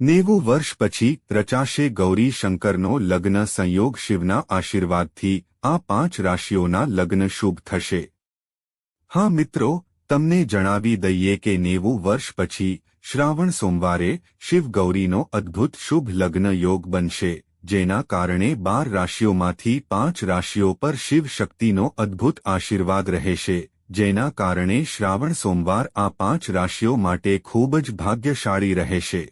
નેવું વર્ષ પછી રચાશે ગૌરી શંકરનો લગ્ન સંયોગ શિવના આશીર્વાદથી આ પાંચ રાશિઓના લગ્ન શુભ થશે. હા મિત્રો, તમને જણાવી દઈએ કે નેવું વર્ષ પછી શ્રાવણ સોમવારે શિવ ગૌરીનો અદ્ભુત શુભ લગ્ન યોગ બનશે, જેના કારણે બાર રાશિઓમાંથી પાંચ રાશિઓ પર શિવ શક્તિનો અદ્ભુત આશીર્વાદ રહેશે, જેના કારણે શ્રાવણ સોમવાર આ પાંચ રાશિઓ માટે ખૂબ જ ભાગ્યશાળી રહેશે.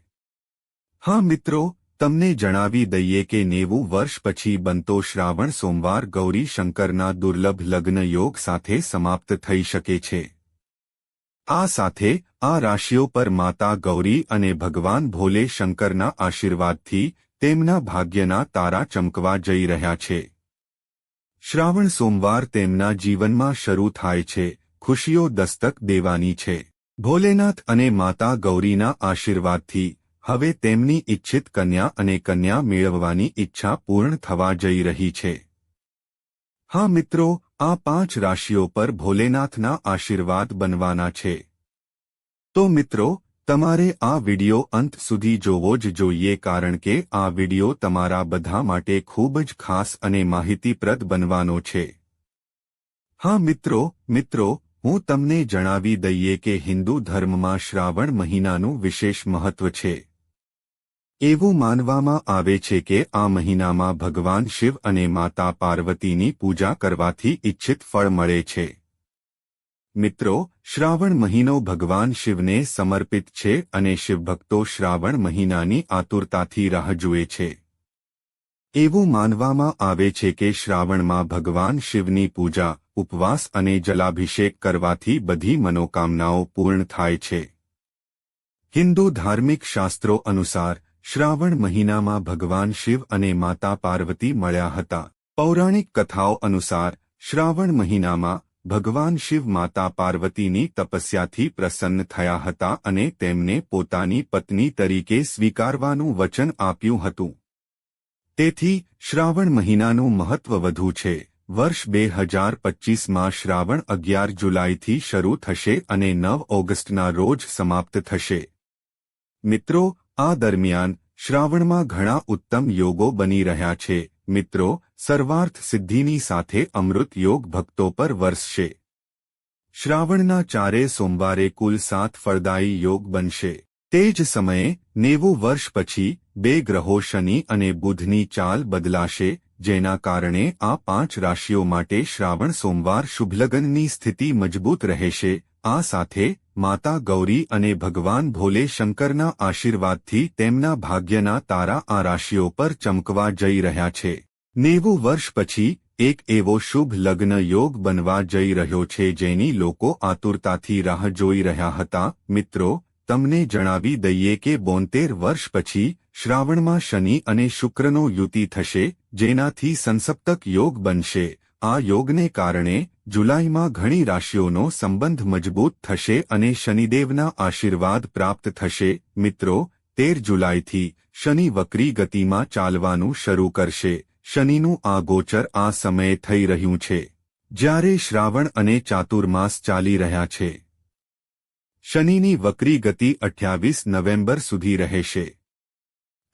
હા મિત્રો, તમને જણાવી દઈએ કે નેવું વર્ષ પછી બનતો શ્રાવણ સોમવાર ગૌરી શંકરના દુર્લભ લગ્ન યોગ સાથે સમાપ્ત થઈ શકે છે. આ સાથે, આ રાશિઓ પર માતા ગૌરી અને ભગવાન ભોલે શંકરના આશીર્વાદથી તેમના ભાગ્યના તારા ચમકવા જઈ રહ્યા છે. શ્રાવણ સોમવાર તેમના જીવનમાં શરૂ થાય છે, ખુશીઓ દસ્તક દેવાની છે. ભોલેનાથ અને માતા ગૌરીના આશીર્વાદથી હવે તેમની ઇચ્છિત કન્યા અને કન્યા મેળવવાની ઈચ્છા પૂર્ણ થવા જઈ રહી છે. હા મિત્રો, આ પાંચ રાશિઓ પર ભોલેનાથના આશીર્વાદ બનવાના છે. તો મિત્રો, તમારે આ વિડિયો અંત સુધી જોવો જ જોઈએ કારણ કે આ વિડિયો તમારા બધા માટે ખૂબ જ ખાસ અને માહિતીપ્રદ બનવાનો છે. હા મિત્રો મિત્રો, હું તમને જણાવી દઈએ કે હિન્દુ ધર્મમાં શ્રાવણ મહિનાનું વિશેષ મહત્વ છે. એવું માનવામાં આવે છે કે આ મહિનામાં ભગવાન શિવ અને માતા પાર્વતીની પૂજા કરવાથી ઇચ્છિત ફળ મળે છે. મિત્રો, શ્રાવણ મહિનો ભગવાન શિવને સમર્પિત છે અને શિવભક્તો શ્રાવણ મહિનાની આતુરતાથી રાહ જુએ છે. એવું માનવામાં આવે છે કે શ્રાવણમાં ભગવાન શિવની પૂજા, ઉપવાસ અને જલાભિષેક કરવાથી બધી મનોકામનાઓ પૂર્ણ થાય છે. હિન્દુ ધાર્મિક શાસ્ત્રો અનુસાર શ્રાવણ મહિનામાં ભગવાન શિવ અને માતા પાર્વતી મળ્યા હતા. પૌરાણિક કથાઓ અનુસાર, શ્રાવણ મહિનામાં ભગવાન શિવ માતા પાર્વતીની તપસ્યાથી પ્રસન્ન થયા હતા અને તેમને પોતાની પત્ની તરીકે સ્વીકારવાનું વચન આપ્યું હતું. તેથી, શ્રાવણ મહિનાનું મહત્વ વધુ છે. વર્ષ બે હજાર પચ્ચીસમાં શ્રાવણ અગિયાર જુલાઈથી શરૂ થશે અને નવ ઓગસ્ટના રોજ સમાપ્ત થશે. મિત્રો આ દરમિયાન શ્રાવણમાં ઘણા ઉત્તમ યોગો બની રહ્યા છે. મિત્રો, સર્વાર્થ સિદ્ધિની સાથે અમૃત યોગ ભક્તો પર વરસશે. શ્રાવણના ચારે સોમવારે કુલ સાત ફળદાયી યોગ બનશે. તે જ સમયે નેવું વર્ષ પછી બે ગ્રહો શનિ અને બુધની ચાલ બદલાશે, જેના કારણે આ પાંચ રાશિઓ માટે શ્રાવણ સોમવાર શુભલગ્નની સ્થિતિ મજબૂત રહેશે. આ સાથે માતા ગૌરી અને ભગવાન ભોલે શંકરના આશીર્વાદથી તેમના ભાગ્યના તારા આ રાશિઓ પર ચમકવા જઈ રહ્યા છે. નેવું વર્ષ પછી, એક એવો શુભ લગ્ન યોગ બનવા જઈ રહ્યો છે જેની લોકો આતુરતાથી રાહ જોઈ રહ્યા હતા. મિત્રો, તમને જણાવી દઈએ કે બોતેર વર્ષ પછી, શ્રાવણમાં શનિ અને શુક્રનો યુતિ થશે, જેનાથી સંસપ્તક યોગ બનશે. આ યોગને કારણે જુલાઈમાં ઘણી રાશિઓનો સંબંધ મજબૂત થશે અને શનિદેવના આશીર્વાદ પ્રાપ્ત થશે. મિત્રો, તેર જુલાઈથી શનિ વક્રી ગતિમાં ચાલવાનું શરૂ કરશે. શનિનું આ ગોચર આ સમયે થઈ રહ્યું છે. જ્યારે શ્રાવણ અને ચાતુર્માસ ચાલી રહ્યા છે. શનિની વક્રી ગતિ અઠ્યાવીસ નવેમ્બર સુધી રહેશે.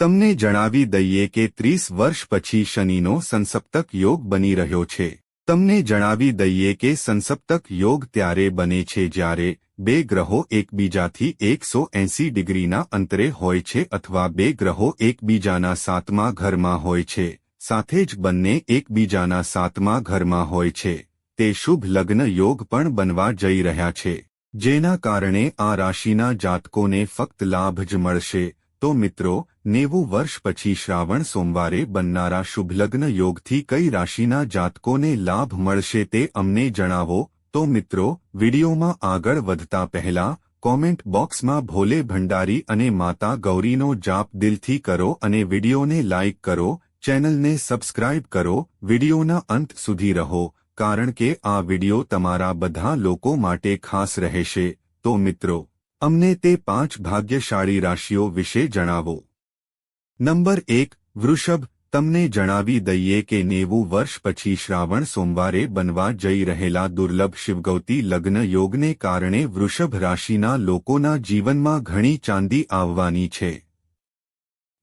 તમને જણાવી દઈએ કે ત્રીસ વર્ષ પછી શનિનો સંસપ્તક યોગ બની રહ્યો છે. તમને જણાવી દઈએ કે સંસપ્તક યોગ ત્યારે બને છે જ્યારે બે ગ્રહો એકબીજાથી એકસો એંસી ડિગ્રીના અંતરે હોય છે અથવા બે ગ્રહો એકબીજાના સાતમા ઘરમાં હોય છે. સાથે જ બંને એકબીજાના સાતમા ઘરમાં હોય છે. તે શુભ લગ્ન યોગ પણ બનવા જઈ રહ્યા છે. જેના કારણે આ રાશિના જાતકોને ફક્ત લાભ જ મળશે. તો મિત્રો નેવું વર્ષ પછી શ્રાવણ સોમવારે બનનારા શુભલગ્ન યોગથી કઈ રાશિના જાતકોને લાભ મળશે તે અમને જણાવો? તો મિત્રો, વિડીયોમાં આગળ વધતા પહેલા કોમેન્ટ બોક્સમાં ભોલે ભંડારી અને માતા ગૌરીનો જાપ દિલથી કરો અને વિડીયોને લાઇક કરો, ચેનલને સબસ્ક્રાઇબ કરો, વિડીયોના અંત સુધી રહો, કારણ કે આ વીડિયો તમારા બધા લોકો માટે ખાસ રહેશે. તો મિત્રો, અમને તે પાંચ ભાગ્યશાળી રાશિઓ વિશે જણાવો. નંબર એક, વૃષભ, તમને જણાવી દઈએ કે નેવું વર્ષ પછી શ્રાવણ સોમવારે બનવા જઈ રહેલા દુર્લભ શિવગૌતી લગ્ન યોગને કારણે વૃષભ રાશિના લોકોના જીવનમાં ઘણી ચાંદી આવવાની છે.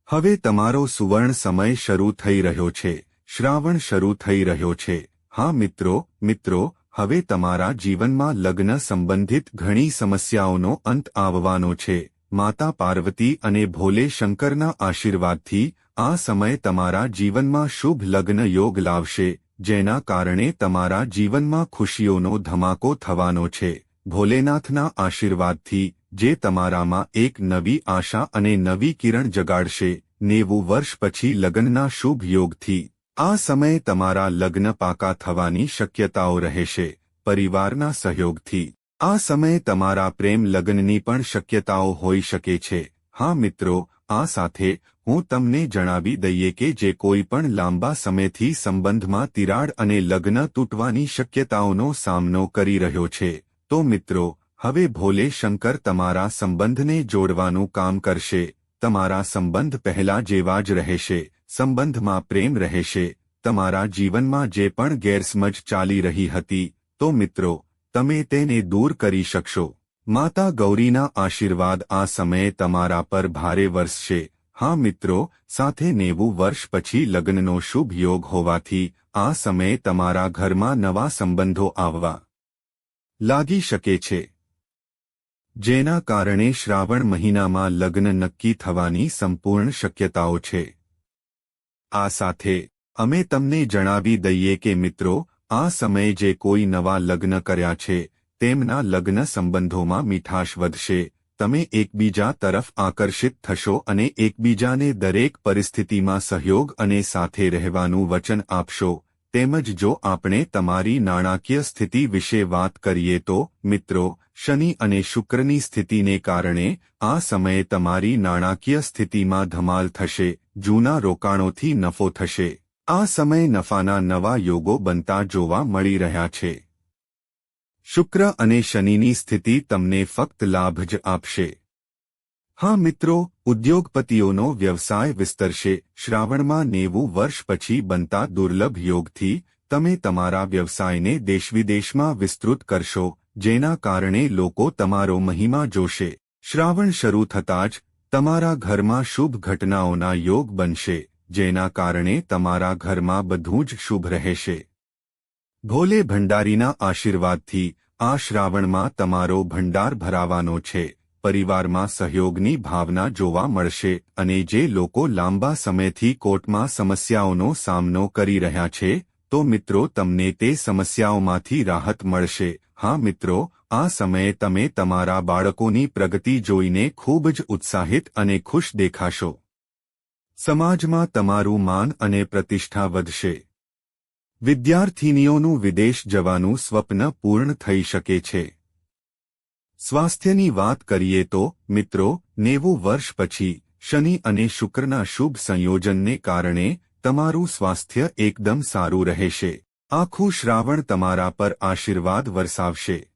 હવે તમારો સુવર્ણ સમય શરૂ થઈ રહ્યો છે. શ્રાવણ શરૂ થઈ રહ્યો છે. હા મિત્રો મિત્રો, હવે તમારા જીવનમાં લગ્ન સંબંધિત ઘણી સમસ્યાઓનો અંત આવવાનો છે. માતા પાર્વતી અને ભોલે શંકરના આશીર્વાદથી આ સમય તમારા જીવનમાં શુભ લગ્ન યોગ લાવશે, જેના કારણે તમારા જીવનમાં ખુશીઓનો ધમાકો થવાનો છે. ભોલેનાથના આશીર્વાદથી, જે તમારામાં એક નવી આશા અને નવી કિરણ જગાડશે, નેવું વર્ષ પછી લગ્નના શુભ યોગથી. આ સમયે તમારા લગ્ન પાકા થવાની શક્યતાઓ રહેશે, પરિવારના સહયોગથી. આ સમયે તમારા પ્રેમ લગ્નની પણ શક્યતાઓ હોઈ શકે છે. હા મિત્રો, આ સાથે હું તમને જણાવી દઈએ કે જે કોઈ પણ લાંબા સમયથી સંબંધમાં તિરાડ અને લગ્ન તૂટવાની શક્યતાઓનો સામનો કરી રહ્યો છે. તો મિત્રો, હવે ભોલે શંકર તમારા સંબંધને જોડવાનું કામ કરશે. તમારા સંબંધ પહેલા જેવા જ રહેશે. સંબંધમાં પ્રેમ રહેશે. તમારા જીવનમાં જે પણ ગેરસમજ ચાલી રહી હતી. તો મિત્રો તમે તેને દૂર કરી શકશો. માતા ગૌરીના આશીર્વાદ આ સમયે તમારા પર ભારે વરસશે. હા મિત્રો, સાથે નેવું વર્ષ પછી લગ્નનો શુભ યોગ હોવાથી આ સમયે તમારા ઘરમાં નવા સંબંધો આવવા લાગી શકે છે. જેના કારણે શ્રાવણ મહિનામાં લગ્ન નક્કી થવાની સંપૂર્ણ શક્યતાઓ છે. આ સાથે અમે તમને જણાવી દઈએ કે મિત્રો આ સમયે જે કોઈ નવા લગ્ન કર્યા છે, તેમના લગ્ન સંબંધોમાં મીઠાશ વધશે. તમે એકબીજા તરફ આકર્ષિત થશો અને એકબીજાને દરેક પરિસ્થિતિમાં સહયોગ અને સાથે રહેવાનું વચન આપશો. તેમજ જો આપણે તમારી નાણાકીય સ્થિતિ વિશે વાત કરીએ તો, મિત્રો, શનિ અને શુક્રની સ્થિતિને કારણે આ સમયે તમારી નાણાકીય સ્થિતિમાં ધમાલ થશે, જૂના રોકાણોથી નફો થશે. આ સમય નફાના નવા યોગો બનતા જોવા મળી રહ્યા છે. શુક્ર અને શનિની સ્થિતિ તમને ફક્ત લાભ જ આપશે. હા મિત્રો, ઉદ્યોગપતિઓનો વ્યવસાય વિસ્તરશે. શ્રાવણમાં નેવું વર્ષ પછી બનતા દુર્લભ યોગથી તમે તમારા વ્યવસાયને દેશવિદેશમાં વિસ્તૃત કરશો, જેના કારણે લોકો તમારો મહિમા જોશે. શ્રાવણ શરૂ થતાં જ તમારા ઘરમાં શુભ ઘટનાઓના યોગ બનશે. જેના કારણે તમારા ઘરમાં બધું જ શુભ રહેશે. ભોલે ભંડારીના આશીર્વાદથી આ શ્રાવણમાં તમારો ભંડાર ભરાવાનો છે, પરિવારમાં સહયોગની ભાવના જોવા મળશે અને જે લોકો લાંબા સમયથી કોર્ટમાં સમસ્યાઓનો સામનો કરી રહ્યા છે, તો મિત્રો તમને તે સમસ્યાઓમાંથી રાહત મળશે. હા મિત્રો, આ સમયે તમે તમારા બાળકોની પ્રગતિ જોઈને ખૂબ જ ઉત્સાહિત અને ખુશ દેખાશો. સમાજમાં તમારું માન અને પ્રતિષ્ઠા વધશે. વિદ્યાર્થીનીઓનું વિદેશ જવાનું સ્વપ્ન પૂર્ણ થઈ શકે છે. સ્વાસ્થ્યની વાત કરીએ તો, મિત્રો, નેવું વર્ષ પછી, શનિ અને શુક્રના શુભ સંયોજનને કારણે, તમારું સ્વાસ્થ્ય એકદમ સારું રહેશે. આખું શ્રાવણ તમારા પર આશીર્વાદ વરસાવશે.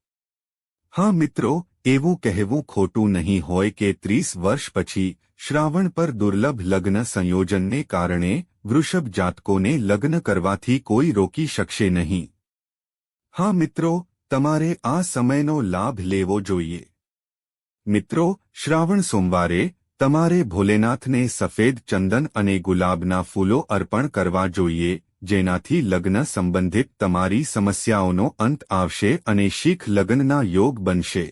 હા, મિત્રો, એવું કહેવું ખોટું નહીં હોય કે ત્રીસ વર્ષ પછી શ્રાવણ પર દુર્લભ લગ્ન સંયોજનને કારણે વૃષભ જાતકોને લગ્ન કરવાથી કોઈ રોકી શકશે નહીં. હા મિત્રો, તમારે આ સમયનો લાભ લેવો જોઈએ. મિત્રો, શ્રાવણ સોમવારે તમારે ભોલેનાથને સફેદ ચંદન અને ગુલાબના ફૂલો અર્પણ કરવા જોઈએ, જેનાથી લગ્ન સંબંધિત તમારી સમસ્યાઓનો અંત આવશે અને શીખ લગ્નના યોગ બનશે.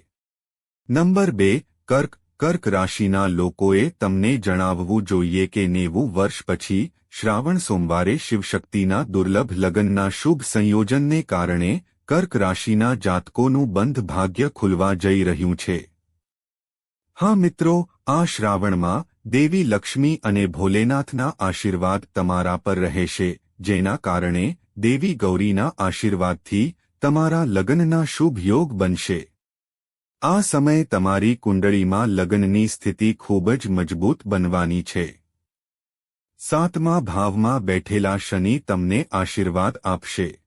નંબર બે, કર્ક કર્ક રાશિના લોકોએ તમને જણાવવું જોઈએ કે નેવું વર્ષ પછી શ્રાવણ સોમવારે શિવશક્તિના દુર્લભ લગ્નના શુભ સંયોજનને કારણે કર્ક રાશિના જાતકોનું બંધ ભાગ્ય ખુલવા જઈ રહ્યું છે. હા મિત્રો, આ શ્રાવણમાં દેવી લક્ષ્મી અને ભોલેનાથના આશીર્વાદ તમારા પર રહેશે, જેના કારણે દેવી ગૌરીના આશીર્વાદથી તમારા લગ્નના શુભ યોગ બનશે. આ સમયે તમારી કુંડળીમાં લગ્નની સ્થિતિ ખૂબ જ મજબૂત બનવાની છે. સાતમા ભાવમાં બેઠેલા શનિ તમને આશીર્વાદ આપશે.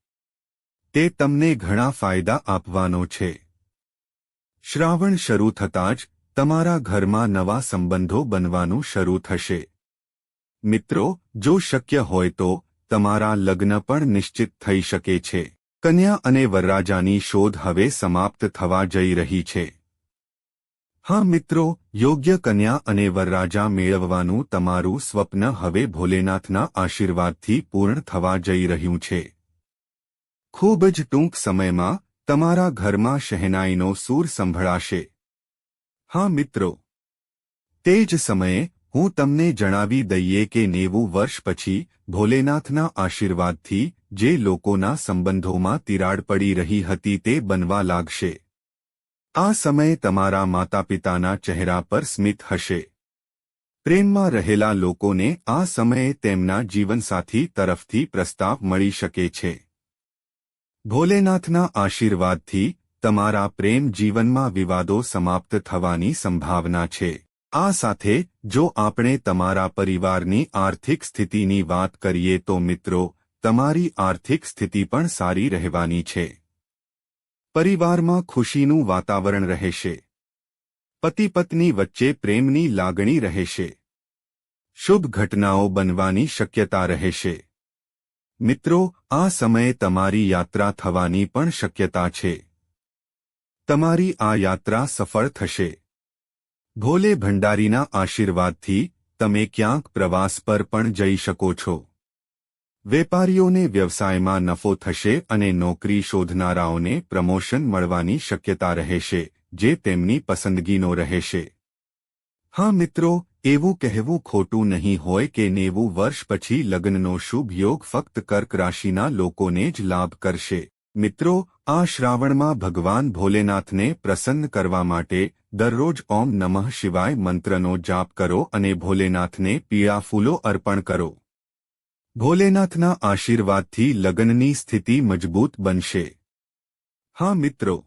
તે તમને ઘણા ફાયદા આપવાનો છે. શ્રાવણ શરૂ થતાં જ તમારા ઘરમાં નવા સંબંધો બનવાનું શરૂ થશે. મિત્રો, જો શક્ય હોય તો તમારા લગ્ન પણ નિશ્ચિત થઈ શકે છે. કન્યા અને વરરાજાની શોધ હવે સમાપ્ત થવા જઈ રહી છે. હા મિત્રો, યોગ્ય કન્યા અને વરરાજા મેળવવાનું તમારું સ્વપ્ન હવે ભોલેનાથના આશીર્વાદથી પૂર્ણ થવા જઈ રહ્યું છે. ખૂબ જ ટૂંક સમયમાં તમારા ઘરમાં શહેનાઈનો સૂર સંભળાશે. હા મિત્રો. તે જ સમયે હું તમને જણાવી દઈએ કે નેવું વર્ષ પછી ભોલેનાથના આશીર્વાદથી જે લોકોના સંબંધોમાં તિરાડ પડી રહી હતી તે બનવા લાગશે. આ સમયે તમારા માતાપિતાના ચહેરા પર સ્મિત હશે. પ્રેમમાં રહેલા લોકોને આ સમયે તેમના જીવનસાથી તરફથી પ્રસ્તાવ મળી શકે છે. ભોલેનાથના આશીર્વાદથી તમારા પ્રેમ જીવનમાં વિવાદો સમાપ્ત થવાની સંભાવના છે. આ સાથે, જો આપણે તમારા પરિવારની આર્થિક સ્થિતિની વાત કરીએ તો મિત્રો તમારી આર્થિક સ્થિતિ પણ સારી રહેવાની છે. પરિવારમાં ખુશીનું વાતાવરણ રહેશે. પતિ પત્ની વચ્ચે પ્રેમની લાગણી રહેશે. શુભ ઘટનાઓ બનવાની શક્યતા રહેશે. મિત્રો, આ સમયે તમારી યાત્રા થવાની પણ શક્યતા છે. તમારી આ યાત્રા સફળ થશે. ભોલે ભંડારીના આશીર્વાદથી તમે ક્યાંક પ્રવાસ પર પણ જઈ શકો છો. વેપારીઓને વ્યવસાયમાં નફો થશે અને નોકરી શોધનારાઓને પ્રમોશન મળવાની શક્યતા રહેશે, જે તેમની પસંદગીનો રહેશે. હા મિત્રો, એવું કહેવું ખોટું નહીં હોય કે નેવું વર્ષ પછી લગ્નનો શુભ યોગ ફક્ત કર્ક રાશિના લોકોને જ લાભ કરશે. મિત્રો, આ શ્રાવણમાં ભગવાન ભોલેનાથને પ્રસન્ન કરવા માટે દરરોજ ઓમ નમઃ શિવાય મંત્રનો જાપ કરો અને ભોલેનાથને પીળા ફૂલો અર્પણ કરો. ભોલેનાથના આશીર્વાદથી લગ્નની સ્થિતિ મજબૂત બનશે. હા મિત્રો.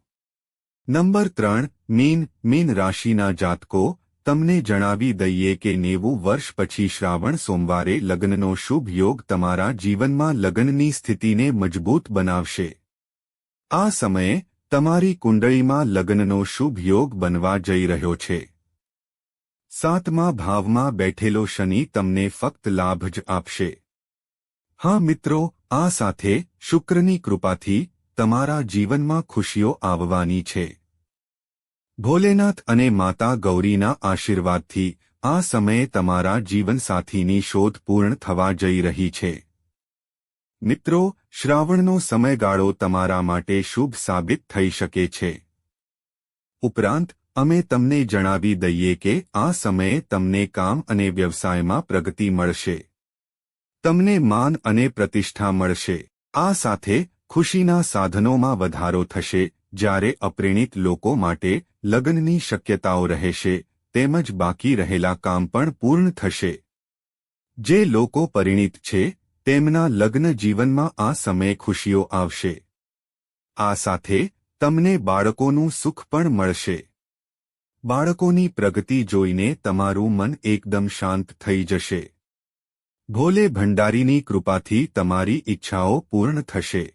નંબર ત્રણ, મીન મીન રાશિના જાતકો, તમને જણાવી દઈએ કે નેવું વર્ષ પછી શ્રાવણ સોમવારે લગ્નનો શુભ યોગ તમારા જીવનમાં લગ્નની સ્થિતિને મજબૂત બનાવશે. આ સમયે, તમારી કુંડળીમાં લગ્નનો શુભ યોગ બનવા જઈ રહ્યો છે. સાતમા ભાવમાં બેઠેલો શનિ તમને ફક્ત લાભ જ આપશે. હા મિત્રો, આ સાથે શુક્રની કૃપાથી તમારા જીવનમાં ખુશીઓ આવવાની છે. ભોલેનાથ અને માતા ગૌરીના આશીર્વાદથી આ સમયે તમારા જીવનસાથીની શોધ પૂર્ણ થવા જઈ રહી છે. મિત્રો, શ્રાવણનો સમયગાળો તમારા માટે શુભ સાબિત થઈ શકે છે. ઉપરાંત, અમે તમને જણાવી દઈએ કે આ સમયે તમને કામ અને વ્યવસાયમાં પ્રગતિ મળશે. તમને માન અને પ્રતિષ્ઠા મળશે. આ સાથે ખુશીના સાધનોમાં વધારો થશે, જ્યારે અપ્રેણિત લોકો માટે લગ્નની શક્યતાઓ રહેશે, તેમજ બાકી રહેલા કામ પણ પૂર્ણ થશે. જે લોકો પરિણિત છે, તેમના લગ્ન જીવનમાં આ સમયે ખુશીઓ આવશે. આ સાથે તમને બાળકોનું સુખ પણ મળશે. બાળકોની પ્રગતિ જોઈને તમારું મન એકદમ શાંત થઈ જશે. ભોલે ભંડારીની કૃપાથી તમારી ઈચ્છાઓ પૂર્ણ થશે.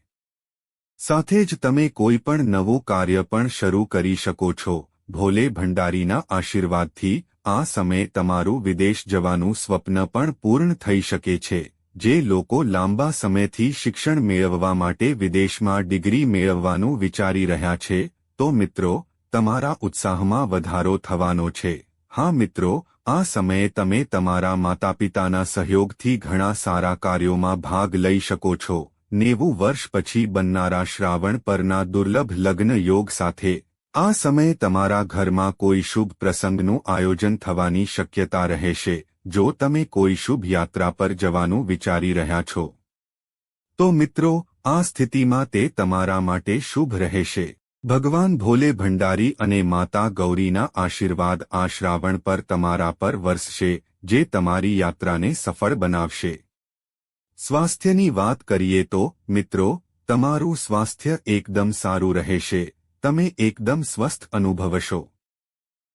સાથે જ તમે કોઈ પણ નવું કાર્ય પણ શરૂ કરી શકો છો. ભોલે ભંડારીના આશીર્વાદથી આ સમયે તમારું વિદેશ જવાનું સ્વપ્ન પણ પૂર્ણ થઈ શકે છે. જે લોકો લાંબા સમયથી શિક્ષણ મેળવવા માટે વિદેશમાં ડિગ્રી મેળવવાનું વિચારી રહ્યા છે, તો મિત્રો, તમારા ઉત્સાહમાં વધારો થવાનો છે. હા મિત્રો આ સમયે તમે તમારા માતાપિતાના સહયોગથી ઘણા સારા કાર્યોમાં ભાગ લઈ શકો છો. નેવું વર્ષ પછી બનનારા શ્રાવણ પરના દુર્લભ લગ્ન યોગ સાથે, આ સમયે તમારા ઘરમાં કોઈ શુભ પ્રસંગનું આયોજન થવાની શક્યતા રહેશે. જો તમે કોઈ શુભ યાત્રા પર જવાનું વિચારી રહ્યા છો, તો મિત્રો, આ સ્થિતિમાં તે તમારા માટે શુભ રહેશે. ભગવાન ભોલે ભંડારી અને માતા ગૌરીના આશીર્વાદ આ શ્રાવણ પર તમારા પર વરસશે, જે તમારી યાત્રાને સફળ બનાવશે. સ્વાસ્થ્યની વાત કરીએ તો, મિત્રો, તમારું સ્વાસ્થ્ય એકદમ સારું રહેશે, તમે એકદમ સ્વસ્થ અનુભવશો.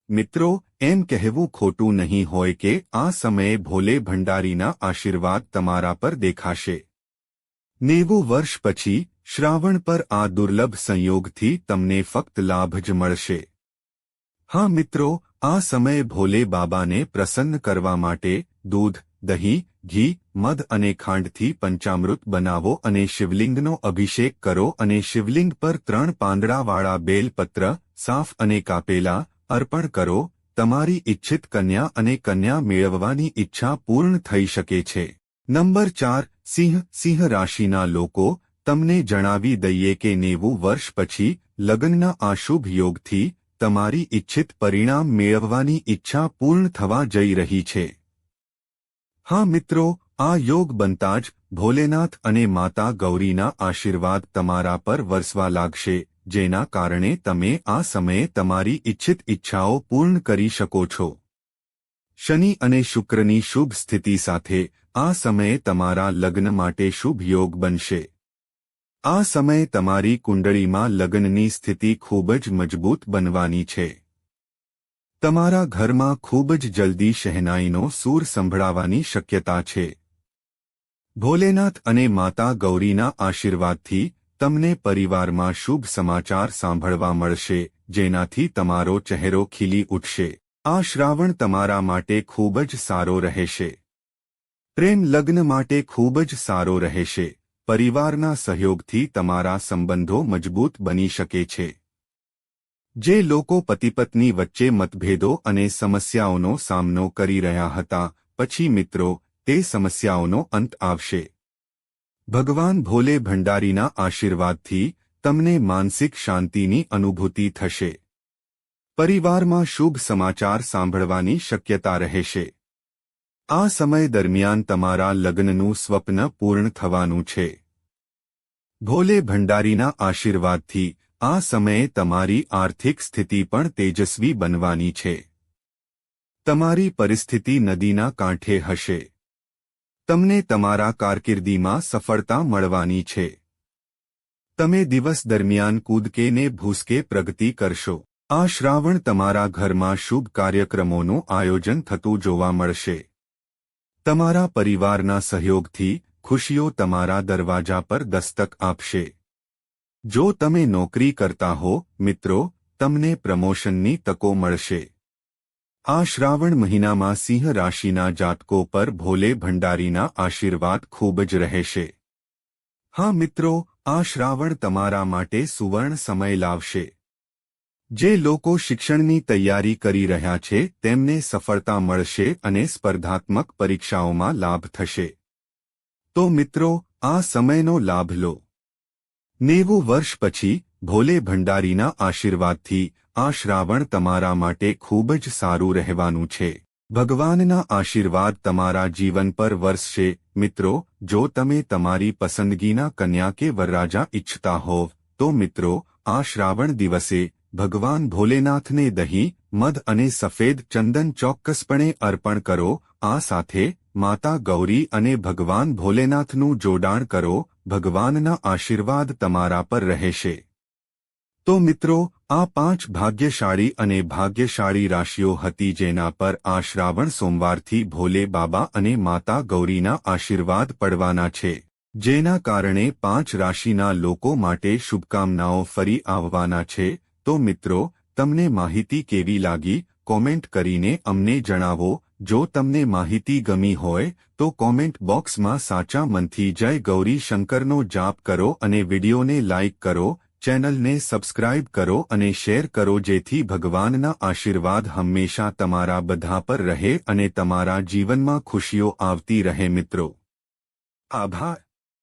મિત્રો, એમ કહેવું ખોટું નહીં હોય કે આ સમયે ભોલે ભંડારીના આશીર્વાદ તમારા પર દેખાશે. નેવું વર્ષ પછી શ્રાવણ પર આ દુર્લભ સંયોગથી તમને ફક્ત લાભ જ મળશે. હા મિત્રો, આ સમયે ભોલે બાબાને પ્રસન્ન કરવા માટે દૂધ, દહીં, ઘી, મધ અને ખાંડથી પંચામૃત બનાવો અને શિવલિંગનો અભિષેક કરો અને શિવલિંગ પર ત્રણ પાંદડાવાળા બેલપત્ર, સાફ અને કાપેલા અર્પણ કરો. તમારી ઇચ્છિત કન્યા અને કન્યા મેળવવાની ઈચ્છા પૂર્ણ થઈ શકે છે. નંબર ચાર, સિંહ સિંહ રાશિના લોકો તમને જણાવી દઈએ કે નેવું વર્ષ પછી, લગ્નના આ શુભ યોગથી તમારી ઇચ્છિત પરિણામ મેળવવાની ઈચ્છા પૂર્ણ થવા જઈ રહી છે. હા મિત્રો, આ યોગ બનતા જ ભોલેનાથ અને માતા ગૌરીના આશીર્વાદ તમારા પર વરસવા લાગશે, જેના કારણે તમે આ સમયે તમારી ઇચ્છિત ઈચ્છાઓ પૂર્ણ કરી શકો છો. શનિ અને શુક્રની શુભ સ્થિતિ સાથે, આ સમયે તમારા લગ્ન માટે શુભ યોગ બનશે. આ સમયે તમારી કુંડળીમાં લગ્નની સ્થિતિ ખૂબ જ મજબૂત બનવાની છે. તમારા ઘરમાં ખૂબ જ જલ્દી શહેનાઈનો સૂર સંભળાવાની શક્યતા છે. ભોલેનાથ અને માતા ગૌરીના આશીર્વાદથી તમને પરિવારમાં શુભ સમાચાર સાંભળવા મળશે, જેનાથી તમારો ચહેરો ખીલી ઉઠશે. આ શ્રાવણ તમારા માટે ખૂબ જ સારો રહેશે. પ્રેમ લગ્ન માટે ખૂબ જ સારો રહેશે. પરિવારના સહયોગથી તમારા સંબંધો મજબૂત બની શકે છે. જે લોકો પતિપત્ની વચ્ચે મતભેદો અને સમસ્યાઓનો સામનો કરી રહ્યા હતા, પછી મિત્રો, તે સમસ્યાઓનો અંત આવશે. ભગવાન ભોલે ભંડારીના આશીર્વાદથી તમને માનસિક શાંતિની અનુભૂતિ થશે. પરિવારમાં શુભ સમાચાર સાંભળવાની શક્યતા રહેશે. આ સમય દરમિયાન તમારા લગ્નનું સ્વપ્ન પૂર્ણ થવાનું છે. ભોલે ભંડારીના આશીર્વાદથી, આ સમયે તમારી આર્થિક સ્થિતિ પણ તેજસ્વી બનવાની છે. તમારી પરિસ્થિતિ નદીના કાંઠે હશે. તમને તમારા કારકિર્દીમાં સફળતા મળવાની છે. તમે દિવસ દરમિયાન કૂદકેને ભૂસકે પ્રગતિ કરશો. આ શ્રાવણ તમારા ઘરમાં શુભ કાર્યક્રમોનું આયોજન થતું જોવા મળશે. તમારા પરિવારના સહયોગથી ખુશીઓ તમારા દરવાજા પર દસ્તક આપશે. જો તમે નોકરી કરતા હો, મિત્રો, તમને પ્રમોશનની તકો મળશે. આ શ્રાવણ મહિનામાં સિંહ રાશિના જાતકો પર ભોલે ભંડારીના આશીર્વાદ ખૂબ જ રહેશે. હા મિત્રો, આ શ્રાવણ તમારા માટે સુવર્ણ સમય લાવશે. જે લોકો શિક્ષણની તૈયારી કરી રહ્યા છે, તેમને સફળતા મળશે અને સ્પર્ધાત્મક પરીક્ષાઓમાં લાભ થશે. તો મિત્રો, આ સમયનો લાભ લો. નેવું વર્ષ પછી, ભોલે ભંડારીના આશીર્વાદથી, આ શ્રાવણ તમારા માટે ખૂબ જ સારું રહેવાનું છે. ભગવાનના આશીર્વાદ તમારા જીવન પર વરસશે. મિત્રો, જો તમે તમારી પસંદગીના કન્યા કે વરરાજા ઇચ્છતા હોવ, તો મિત્રો, આ શ્રાવણ દિવસે ભગવાન ભોલેનાથને દહીં, મધ અને સફેદ ચંદન ચોક્કસપણે અર્પણ કરો, આ સાથે માતા ગૌરી અને ભગવાન ભોલેનાથનું જોડાણ કરો, ભગવાનના આશીર્વાદ તમારા પર રહેશે. તો મિત્રો, આ પાંચ ભાગ્યશાળી અને ભાગ્યશાળી રાશિઓ હતી જેના પર આ શ્રાવણ સોમવારથી ભોલે બાબા અને માતા ગૌરીના આશીર્વાદ પડવાના છે, જેના કારણે પાંચ રાશિના લોકો માટે શુભકામનાઓ ફરી આવવાના છે તો મિત્રો, તમને માહિતી કેવી લાગી? કોમેન્ટ કરીને અમને જણાવો. જો તમને માહિતી ગમી હોય, તો કોમેન્ટ બોક્સમાં સાચા મનથી જય ગૌરી શંકરનો જાપ કરો અને વિડીયોને લાઇક કરો, ચેનલને સબસ્ક્રાઇબ કરો અને શેર કરો જેથી ભગવાનના આશીર્વાદ હંમેશા તમારા બધા પર રહે અને તમારા જીવનમાં ખુશીઓ આવતી રહે મિત્રો. આભાર.